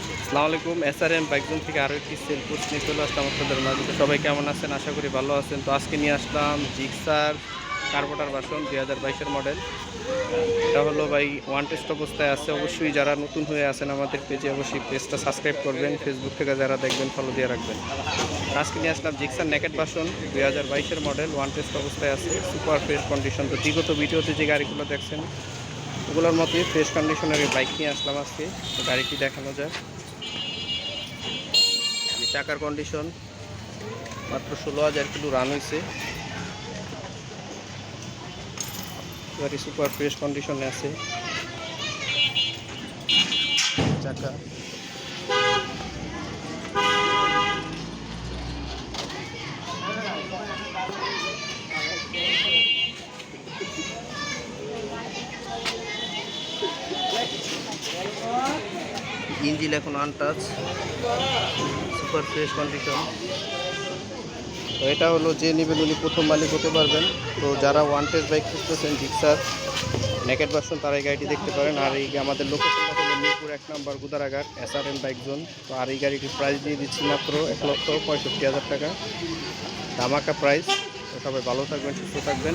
আসসালামু আলাইকুম S R M বাইকজন থেকে আরও একটি সেল পোস্ট নিয়ে চলে আসলাম আপনাদের মাঝে। সবাই কেমন আছেন? আশা করি ভালো আছেন। তো আজকে নিয়ে আসলাম জিক্সার কার্বোটার বাসন দুই হাজার বাইশের মডেল এটা হলো ভাই ওয়ান টেস্ট অবস্থায় আছে। অবশ্যই যারা নতুন হয়ে আছেন আমাদের পেজে অবশ্যই পেজটা সাবস্ক্রাইব করবেন। ফেসবুক থেকে যারা দেখবেন ফলো দিয়ে রাখবেন। আজকে নিয়ে আসলাম জিক্সার নেকেট বাসন দুই হাজার বাইশের মডেল ওয়ান টেস্ট অবস্থায় আছে। সুপার ফ্রেশ কন্ডিশন তো বিগত ভিডিওতে যে গাড়িগুলো দেখছেন ওগুলোর মতোই ফ্রেশ কন্ডিশনের বাইক নিয়ে আসলাম আজকে। গাড়িটি দেখানো যায় চাকার কন্ডিশন মাত্র ষোলো হাজার কিলো রান হয়েছে। গাড়ি সুপার ফ্রেশ কন্ডিশনে আছে। চাকা। ইঞ্জিল এখন আনটাচ সুপার ফ্রেশ কন্ডিশন তো এটা হলো যে নেবেন উনি প্রথম মালিক হতে পারবেন। তো যারা ওয়ান টেস্ট বাইক খুঁজতেছেন জিক্সার নেকেট ভার্সন তারা এই গাড়িটি দেখতে পারেন। আর এই আমাদের লোকেশনটা হলো মিরপুর এক নম্বর Gudaraghat S R M bike zone তো আর এই গাড়িটির প্রাইস দিয়ে দিচ্ছি মাত্র এক লক্ষ পঁয়ষট্টি হাজার টাকা। ধামাকা প্রাইস সবাই ভালো থাকবেন, সুস্থ থাকবেন।